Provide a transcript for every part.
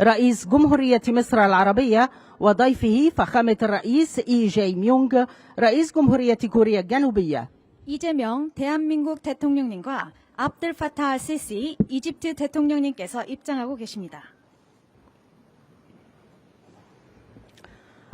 رئيس جمهورية مصر العربية وضيفه فخامة الرئيس إي جاي ميونغ رئيس جمهورية كوريا الجنوبية 이재명 대한민국 대통령님과 압들 파타 알 시시 이집트 대통령님께서 입장하고 계십니다.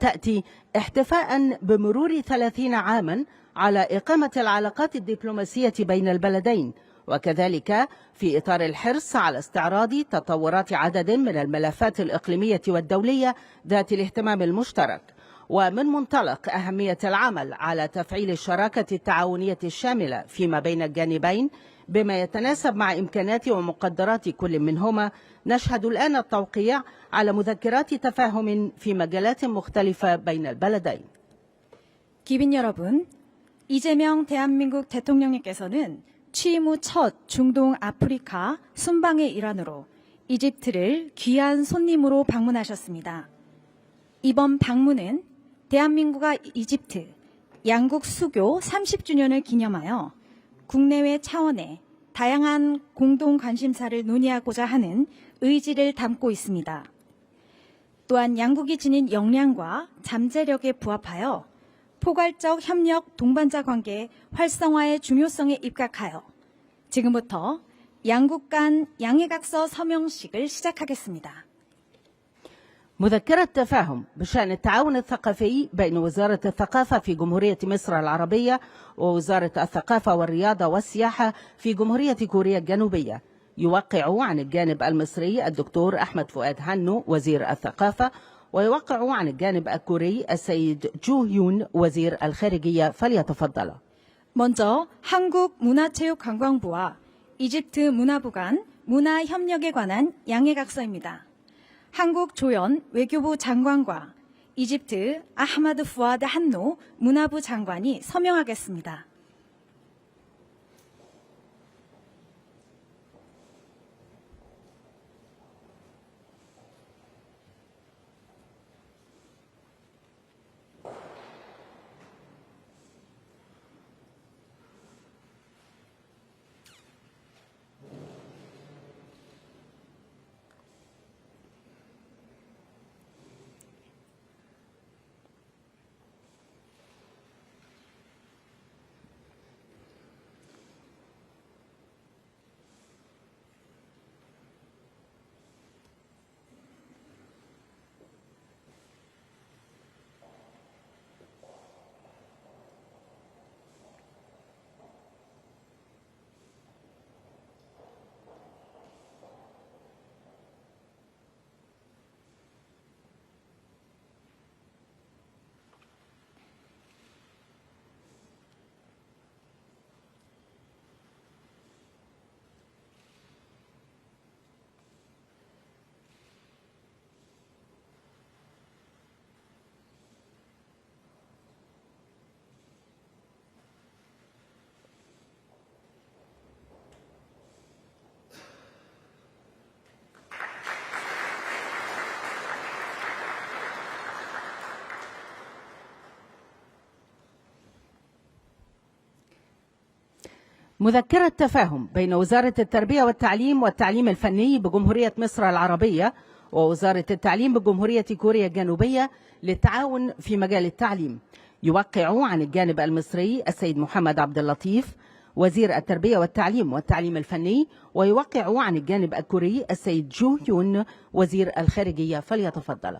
تأتي احتفاء بمرور 30 عاما على إقامة العلاقات الدبلوماسية بين البلدين وكذلك في إطار الحرص على استعراض تطورات عدد من الملفات الإقليمية والدولية ذات الاهتمام المشترك ومن منطلق أهمية العمل على تفعيل الشراكة التعاونية الشاملة فيما بين الجانبين بما يتناسب مع إمكانات ومقدرات كل منهما نشهد الآن التوقيع على مذكرات تفاهم في مجالات مختلفة بين البلدين 기빈 여러분, 이재명 대한민국 대통령님께서는 취임 후 첫 중동 아프리카 순방의 일환으로 이집트를 귀한 손님으로 방문하셨습니다. 이번 방문은 대한민국과 이집트 양국 수교 30주년을 기념하여 국내외 차원의 다양한 공동 관심사를 논의하고자 하는 의지를 담고 있습니다. 또한 양국이 지닌 역량과 잠재력에 부합하여 포괄적 협력 동반자 관계 활성화의 중요성에 입각하여 지금부터 양국 간 양해각서 서명식을 시작하겠습니다. مذكرة تفاهم بشأن التعاون الثقافي بين وزارة الثقافة في جمهورية مصر العربية ووزارة الثقافة والرياضة والسياحة في جمهورية كوريا الجنوبية يوقع عن الجانب المصري الدكتور أحمد فؤاد هانو وزير الثقافة ويوقع عن الجانب الكوري السيد جو يون وزير الخارجية فليتفضل 먼저 한국문화체육관광부와 이집트 문화부 간 문화협력에 관한 양해각서입니다. 한국 조연 외교부 장관과 이집트 아하마드 푸아드 한노 문화부 장관이 서명하겠습니다. مذكرة تفاهم بين وزارة التربية والتعليم والتعليم الفني بجمهورية مصر العربية ووزارة التعليم بجمهورية كوريا الجنوبية للتعاون في مجال التعليم يوقع عن الجانب المصري السيد محمد عبد اللطيف وزير التربية والتعليم والتعليم الفني ويوقع عن الجانب الكوري السيد جو يون وزير الخارجية فليتفضل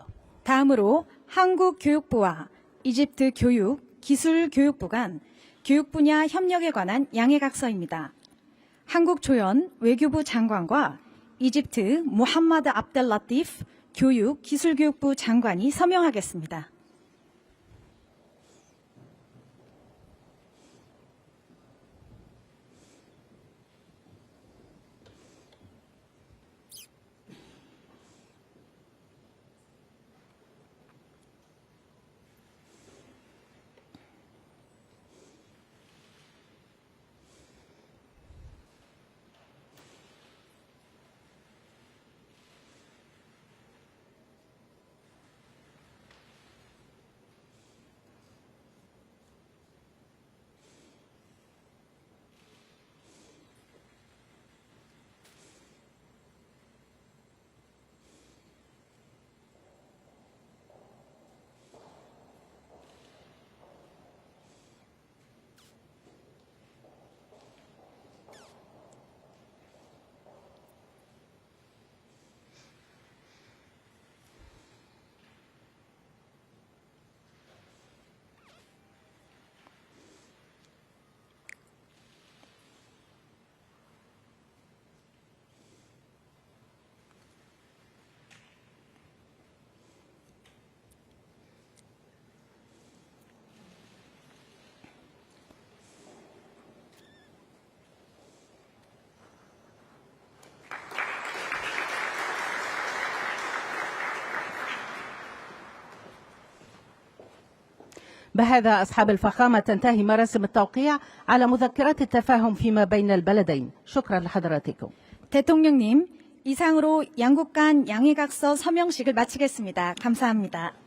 다음으로 한국 교육부와 이집트 교육, 기술 교육부 간 교육 분야 협력에 관한 양해각서입니다. 한국 조연 외교부 장관과 이집트 무함마드 압델 라티프 교육, 기술교육부 장관이 서명하겠습니다. بهذا أصحاب الفخامة تنتهي مراسم التوقيع على مذكرات التفاهم فيما بين البلدين شكرا لحضراتكم 대통령님, 이상으로 양국 간 양해각서 서명식을 마치겠습니다. 감사합니다.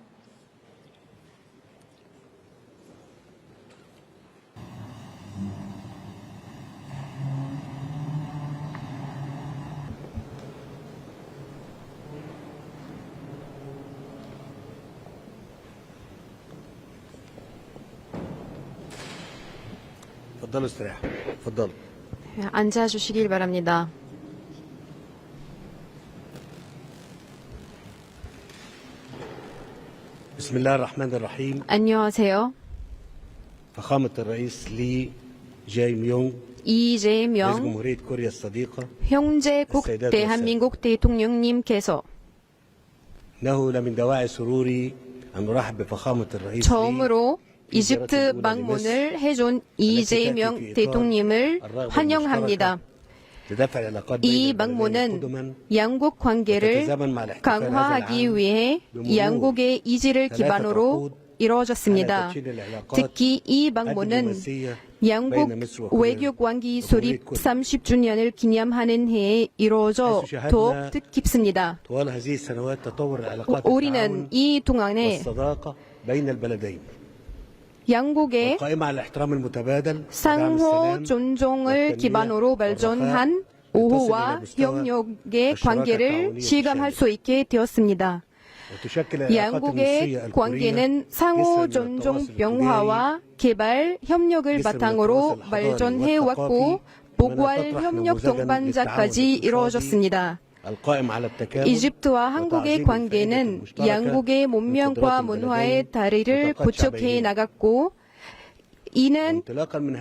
اتفضلوا استريحوا اتفضلوا 앉아주시길 바랍니다. بسم الله الرحمن الرحيم 안녕하세요. فخامة الرئيس لي جاي ميونغ رئيس 이재명 جمهورية كوريا الصديقة 형제국 السيدات 대한민국 대통령님께서 إنه لمن دواعي سروري أن نرحب بفخامة الرئيس لي 처음으로 이집트 방문을 해준 이재명 대통령을 환영합니다. 이 방문은 양국 관계를 강화하기 위해 양국의 이지를 기반으로 이루어졌습니다. 특히 이 방문은 양국 외교관계 수립 30주년을 기념하는 해에 이루어져 더욱 뜻깊습니다. 우리는 이 동안에 양국의 상호 존중을 기반으로 발전한 우호와 협력의 관계를 실감할 수 있게 되었습니다. 양국의 관계는 상호 존중 병화와 개발 협력을 바탕으로 발전해왔고 보궐 협력 동반자까지 이루어졌습니다. 이집트와 한국의 관계는 양국의 문명과 문화의 다리를 구축해 나갔고 이는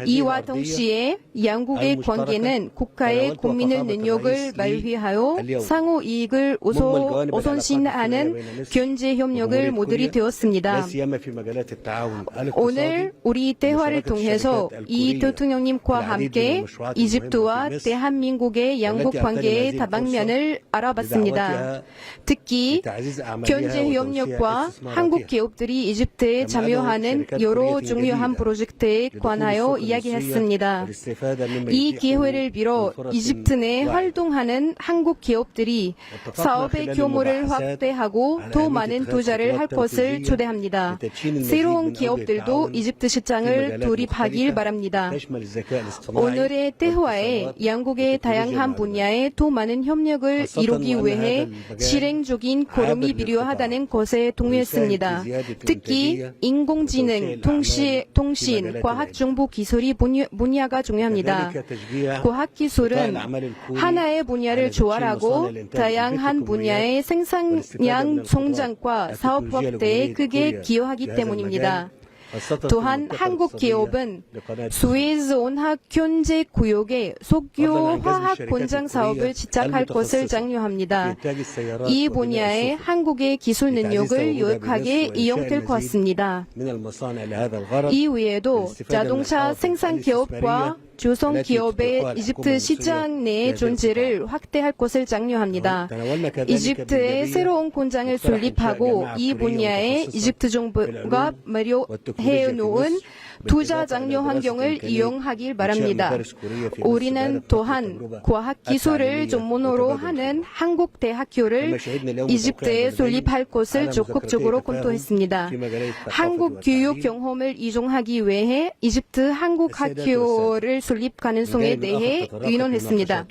이와 동시에 양국의 관계는 국가의 국민의 능력을 말휘하여 상호 이익을 우선시하는 견제 협력을 모델이 되었습니다. 오늘 우리 대화를 통해서 이 대통령님과 함께 이집트와 대한민국의 양국 관계의 다방면을 알아봤습니다. 특히 견제 협력과 한국 기업들이 이집트에 참여하는 여러 중요한 프로젝트 관하여 이야기했습니다. 이 기회를 빌어 이집트 내 활동하는 한국 기업들이 사업의 규모를 확대하고 더 많은 투자를 할 것을 초대합니다. 새로운 기업들도 이집트 시장을 돌입하길 바랍니다. 오늘의 대화에 양국의 다양한 분야에 더 많은 협력을 이루기 위해 실행 중인 걸음이 필요하다는 것에 동의했습니다. 특히 인공지능, 통시, 통신, 과학 정보 기술이 분야가 중요합니다. 과학 기술은 하나의 분야를 조화하고 다양한 분야의 생산량 성장과 사업 확대에 크게 기여하기 때문입니다. 또한 한국 기업은 스웨즈 온학 현재 구역에 석유 화학 공장 사업을 시작할 것을 장려합니다. 이 분야에 한국의 기술 능력을 유익하게 이용될 것 같습니다. 이 외에도 자동차 생산 기업과 조성 기업의 이집트 시장 내의 존재를 확대할 것을 장려합니다. 이집트의 새로운 공장을 설립하고 이 분야에 이집트 정부가 마련해 놓은 투자 장려 환경을 이용하길 바랍니다. 우리는 또한 과학 기술을 전문으로 하는 한국 대학교를 이집트에 설립할 것을 적극적으로 검토했습니다. 한국 교육 경험을 이용하기 위해 이집트 한국 학교를 설립 가능성에 대해 의논했습니다.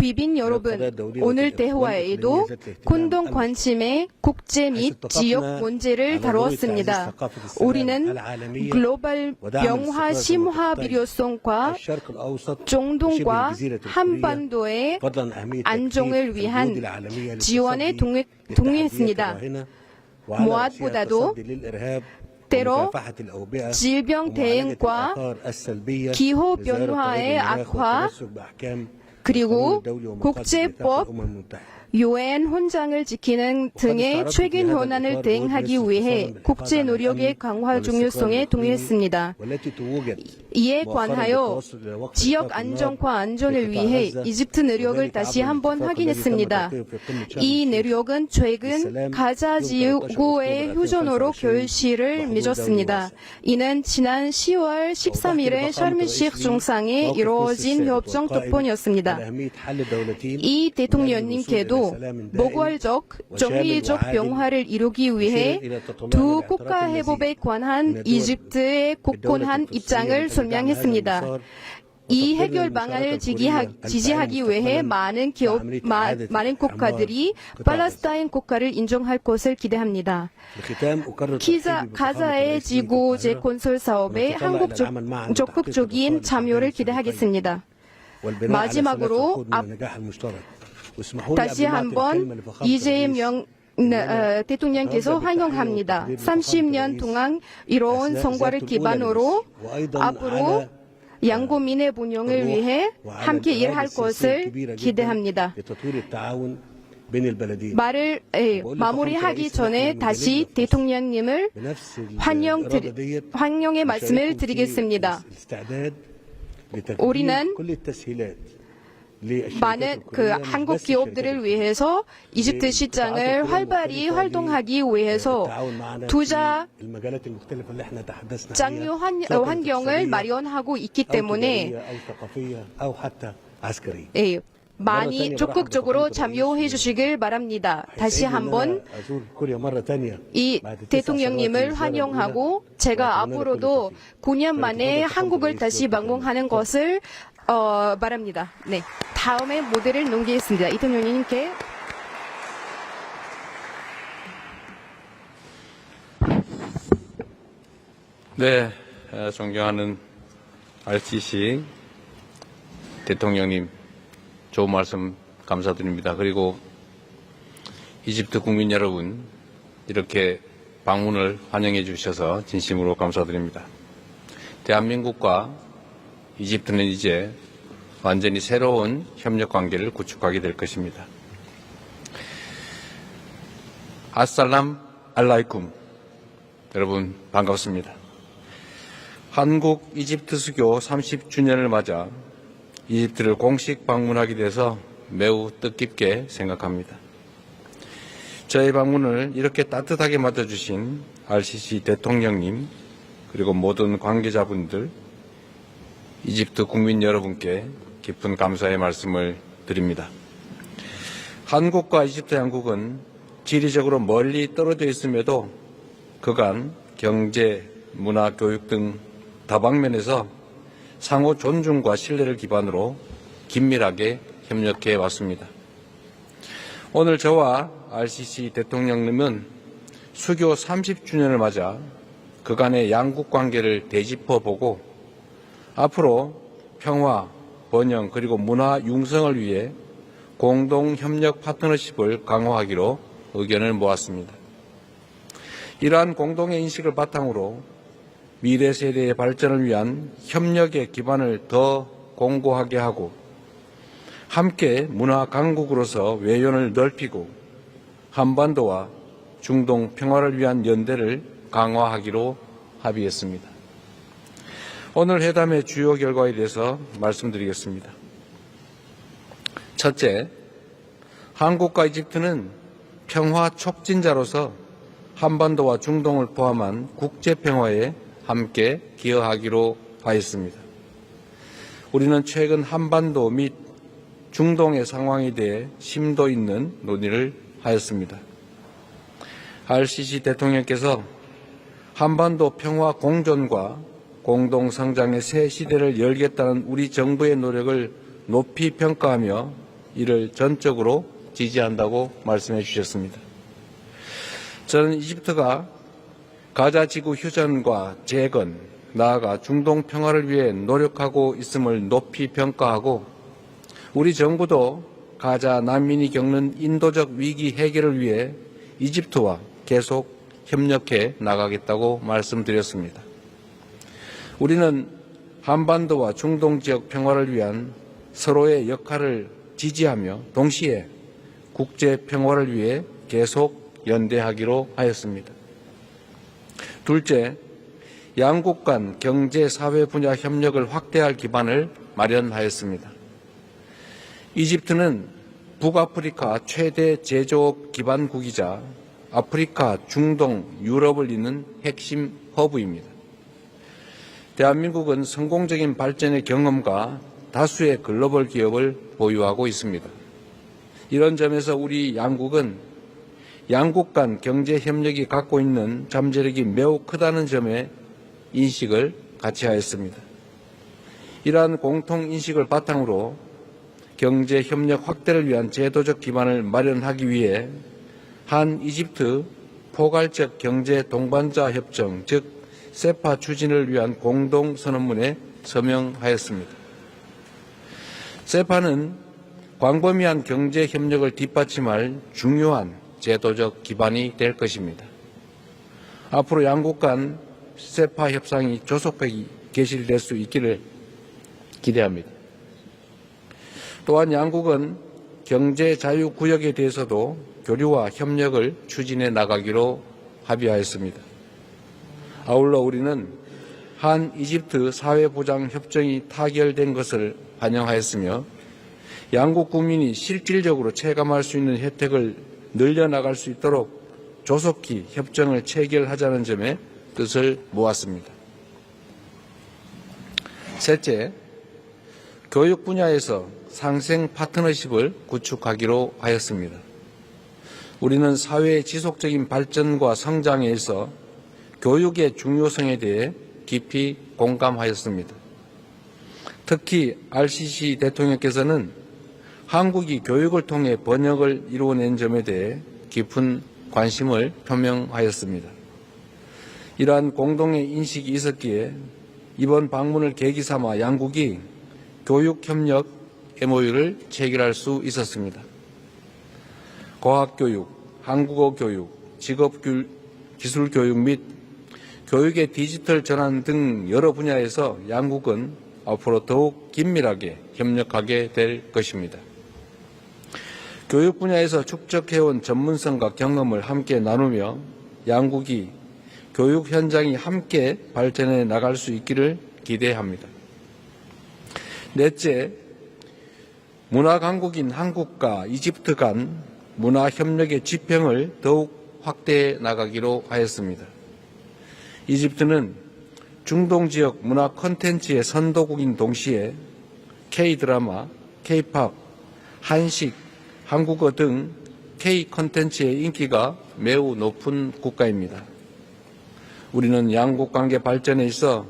귀빈 여러분, 오늘 대화에도 공동 관심의 국제 및 지역 문제를 다루었습니다. 우리는 글로벌 병화 심화 필요성과 중동과 한반도의 안정을 위한 지원에 동의, 동의했습니다. 무엇보다도 때로 질병 대응과 기후 변화의 악화 그리고 국제법 유엔 헌장을 지키는 등의 최근 현안을 대응하기 위해 국제 노력의 강화 중요성에 동의했습니다. 이에 관하여 지역 안정과 안전을 위해 이집트 내력을 다시 한번 확인했습니다. 이 내력은 최근 가자 지구의 휴전으로 결실을 맺었습니다. 이는 지난 10월 13일에 샤르미식 중상에 이루어진 협정 덕분이었습니다. 이 대통령님께도 모괄적 정의적 평화를 이루기 위해 두 국가 회복에 관한 이집트의 굳건한 입장을 설명했습니다. 이 해결 방안을 지지하기 위해 많은 기업, 마, 많은 국가들이 팔레스타인 국가를 인정할 것을 기대합니다. 기자, 가자의 지구 재건설 사업에 한국 적, 적극적인 참여를 기대하겠습니다. 마지막으로 앞- 다시 한번 이재명 어, 대통령께서 환영합니다. 30년 동안 이뤄온 성과를 기반으로 앞으로 양고민의 분영을 위해 함께 일할 것을 기대합니다. 말을 예, 마무리하기 전에 다시 대통령님을 환영 드리, 환영의 말씀을 드리겠습니다. 우리는 많은 그 한국 기업들을 위해서 이집트 시장을 활발히 활동하기 위해서 투자 장려 환- 어, 환경을 마련하고 있기 때문에 예, 많이 적극적으로 참여해 주시길 바랍니다. 다시 한번 이 대통령님을 환영하고 제가 앞으로도 9년 만에 한국을 다시 방문하는 것을 어, 바랍니다. 네. 다음에 무대를 넘기겠습니다. 이 대통령님께 네, 어, 존경하는 RCC 대통령님, 좋은 말씀 감사드립니다. 그리고 이집트 국민 여러분, 이렇게 방문을 환영해 주셔서 진심으로 감사드립니다. 대한민국과 이집트는 이제 완전히 새로운 협력 관계를 구축하게 될 것입니다. 아살람 알라이쿰. 여러분 반갑습니다. 한국 이집트 수교 30주년을 맞아 이집트를 공식 방문하게 돼서 매우 뜻깊게 생각합니다. 저의 방문을 이렇게 따뜻하게 맞아주신 RCC 대통령님 그리고 모든 관계자분들 이집트 국민 여러분께 깊은 감사의 말씀을 드립니다. 한국과 이집트 양국은 지리적으로 멀리 떨어져 있음에도 그간 경제, 문화, 교육 등 다방면에서 상호 존중과 신뢰를 기반으로 긴밀하게 협력해 왔습니다. 오늘 저와 RCC 대통령님은 수교 30주년을 맞아 그간의 양국 관계를 되짚어 보고 앞으로 평화, 번영 그리고 문화 융성을 위해 공동 협력 파트너십을 강화하기로 의견을 모았습니다. 이러한 공동의 인식을 바탕으로 미래 세대의 발전을 위한 협력의 기반을 더 공고하게 하고 함께 문화 강국으로서 외연을 넓히고 한반도와 중동 평화를 위한 연대를 강화하기로 합의했습니다. 오늘 회담의 주요 결과에 대해서 말씀드리겠습니다. 첫째, 한국과 이집트는 평화 촉진자로서 한반도와 중동을 포함한 국제 평화에 함께 기여하기로 하였습니다. 우리는 최근 한반도 및 중동의 상황에 대해 심도 있는 논의를 하였습니다. RCC 대통령께서 한반도 평화 공존과 공동 성장의 새 시대를 열겠다는 우리 정부의 노력을 높이 평가하며 이를 전적으로 지지한다고 말씀해 주셨습니다. 저는 이집트가 가자 지구 휴전과 재건, 나아가 중동 평화를 위해 노력하고 있음을 높이 평가하고 우리 정부도 가자 난민이 겪는 인도적 위기 해결을 위해 이집트와 계속 협력해 나가겠다고 말씀드렸습니다. 우리는 한반도와 중동 지역 평화를 위한 서로의 역할을 지지하며 동시에 국제 평화를 위해 계속 연대하기로 하였습니다. 둘째, 양국 간 경제 사회 분야 협력을 확대할 기반을 마련하였습니다. 이집트는 북아프리카 최대 제조업 기반국이자 아프리카, 중동, 유럽을 잇는 핵심 허브입니다. 대한민국은 성공적인 발전의 경험과 다수의 글로벌 기업을 보유하고 있습니다. 이런 점에서 우리 양국은 양국 간 경제 협력이 갖고 있는 잠재력이 매우 크다는 점에 인식을 같이 하였습니다. 이러한 공통 인식을 바탕으로 경제 협력 확대를 위한 제도적 기반을 마련하기 위해 한 이집트 포괄적 경제 동반자 협정 즉 세파 추진을 위한 공동 선언문에 서명하였습니다. 세파는 광범위한 경제 협력을 뒷받침할 중요한 제도적 기반이 될 것입니다. 앞으로 양국 간 세파 협상이 조속하게 개시될 수 있기를 기대합니다. 또한 양국은 경제 자유 구역에 대해서도 교류와 협력을 추진해 나가기로 합의하였습니다. 아울러 우리는 한 이집트 사회보장 협정이 타결된 것을 반영하였으며 양국 국민이 실질적으로 체감할 수 있는 혜택을 늘려나갈 수 있도록 조속히 협정을 체결하자는 점에 뜻을 모았습니다. 셋째, 교육 분야에서 상생 파트너십을 구축하기로 하였습니다. 우리는 사회의 지속적인 발전과 성장에 있어 교육의 중요성에 대해 깊이 공감하였습니다. 특히 RCC 대통령께서는 한국이 교육을 통해 번역을 이루어낸 점에 대해 깊은 관심을 표명하였습니다. 이러한 공동의 인식이 있었기에 이번 방문을 계기 삼아 양국이 교육협력 MOU를 체결할 수 있었습니다. 과학교육, 한국어 교육, 직업기술교육 및 교육의 디지털 전환 등 여러 분야에서 양국은 앞으로 더욱 긴밀하게 협력하게 될 것입니다. 교육 분야에서 축적해온 전문성과 경험을 함께 나누며 양국이 교육 현장이 함께 발전해 나갈 수 있기를 기대합니다. 넷째, 문화 강국인 한국과 이집트 간 문화 협력의 지평을 더욱 확대해 나가기로 하였습니다. 이집트는 중동 지역 문화 콘텐츠의 선도국인 동시에 K-드라마, K-팝, 한식, 한국어 등 K 콘텐츠의 인기가 매우 높은 국가입니다. 우리는 양국 관계 발전에 있어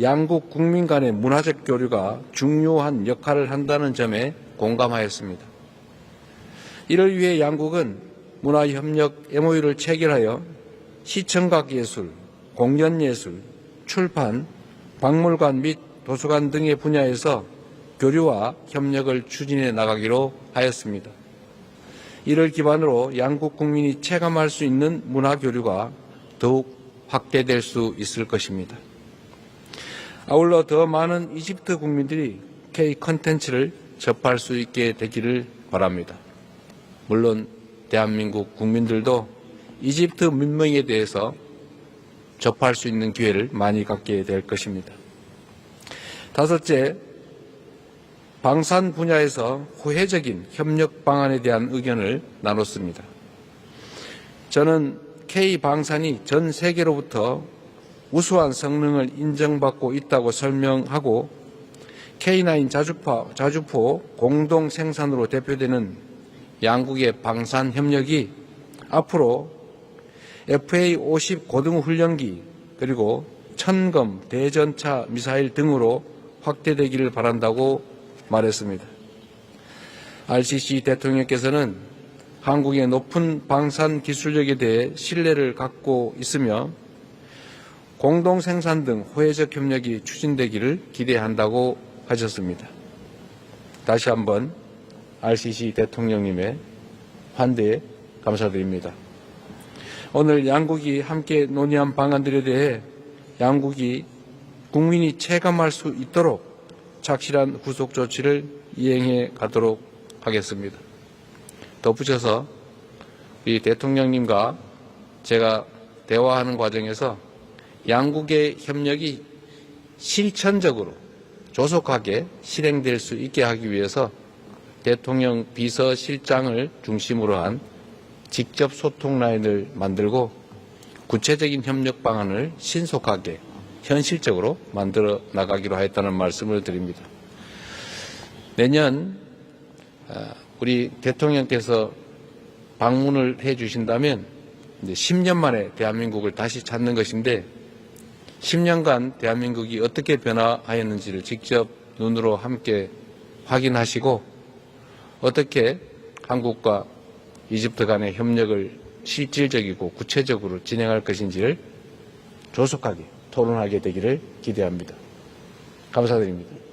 양국 국민 간의 문화적 교류가 중요한 역할을 한다는 점에 공감하였습니다. 이를 위해 양국은 문화협력 MOU를 체결하여 시청각 예술, 공연 예술, 출판, 박물관 및 도서관 등의 분야에서 교류와 협력을 추진해 나가기로 하였습니다. 이를 기반으로 양국 국민이 체감할 수 있는 문화 교류가 더욱 확대될 수 있을 것입니다. 아울러 더 많은 이집트 국민들이 K 컨텐츠를 접할 수 있게 되기를 바랍니다. 물론 대한민국 국민들도 이집트 문명에 대해서 접할 수 있는 기회를 많이 갖게 될 것입니다. 다섯째, 방산 분야에서 호혜적인 협력 방안에 대한 의견을 나눴습니다. 저는 K방산이 전 세계로부터 우수한 성능을 인정받고 있다고 설명하고 K9 자주포, 자주포 공동 생산으로 대표되는 양국의 방산 협력이 앞으로 FA-50 고등 훈련기 그리고 천검 대전차 미사일 등으로 확대되기를 바란다고 말했습니다. RCC 대통령께서는 한국의 높은 방산 기술력에 대해 신뢰를 갖고 있으며 공동 생산 등 호혜적 협력이 추진되기를 기대한다고 하셨습니다. 다시 한번 RCC 대통령님의 환대에 감사드립니다. 오늘 양국이 함께 논의한 방안들에 대해 양국이 국민이 체감할 수 있도록 착실한 후속 조치를 이행해 가도록 하겠습니다. 덧붙여서 우리 대통령님과 제가 대화하는 과정에서 양국의 협력이 실천적으로 조속하게 실행될 수 있게 하기 위해서 대통령 비서실장을 중심으로 한 직접 소통 라인을 만들고 구체적인 협력 방안을 신속하게 현실적으로 만들어 나가기로 하였다는 말씀을 드립니다. 내년 아, 우리 대통령께서 방문을 해 주신다면 이제 10년 만에 대한민국을 다시 찾는 것인데 10년간 대한민국이 어떻게 변화하였는지를 직접 눈으로 함께 확인하시고 어떻게 한국과 이집트 간의 협력을 실질적이고 구체적으로 진행할 것인지를 조속하게 토론하게 되기를 기대합니다. 감사드립니다.